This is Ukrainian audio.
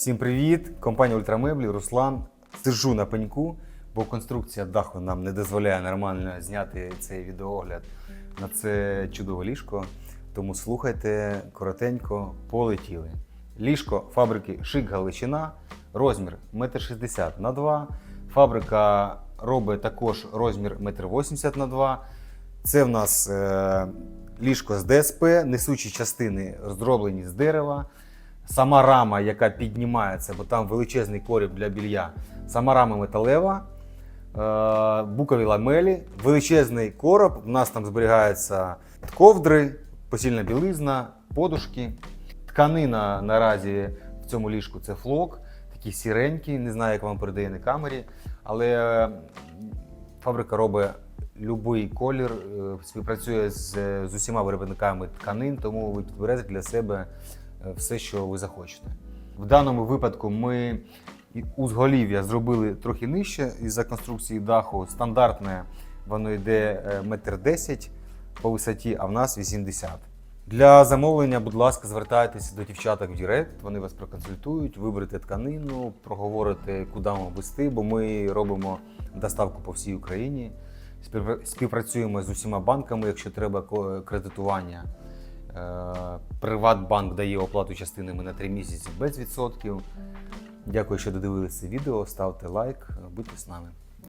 Всім привіт! Компанія Ультрамеблі, Руслан. Сиджу на пеньку, бо конструкція даху нам не дозволяє нормально зняти цей відеоогляд на це чудове ліжко. Тому слухайте коротенько, полетіли. Ліжко фабрики Шик Галичина, розмір 1,60 м на 2 Фабрика робить також розмір 1,80 м на 2 Це в нас е, ліжко з ДСП, несучі частини зроблені з дерева. Сама рама, яка піднімається, бо там величезний коріб для білья. Сама рама металева, е, букові ламелі, величезний короб. У нас там зберігаються ковдри, посільна білизна, подушки. Тканина наразі в цьому ліжку це флок, такий сіренький, не знаю, як вам передає на камері. Але е, фабрика робить будь-який колір, е, співпрацює з, з усіма виробниками тканин, тому ви підберете для себе все, що ви захочете. В даному випадку ми узголів'я зробили трохи нижче із-за конструкції даху. Стандартне воно йде е, метр десять по висоті, а в нас 80. Для замовлення, будь ласка, звертайтеся до дівчаток в Директ, вони вас проконсультують, виберете тканину, проговорите, куди вам вести, бо ми робимо доставку по всій Україні. Співпра- Співпрацюємо з усіма банками, якщо треба кредитування. Е, Приватбанк дає оплату частинами на 3 місяці без відсотків. Дякую, що додивилися відео. Ставте лайк, будьте з нами.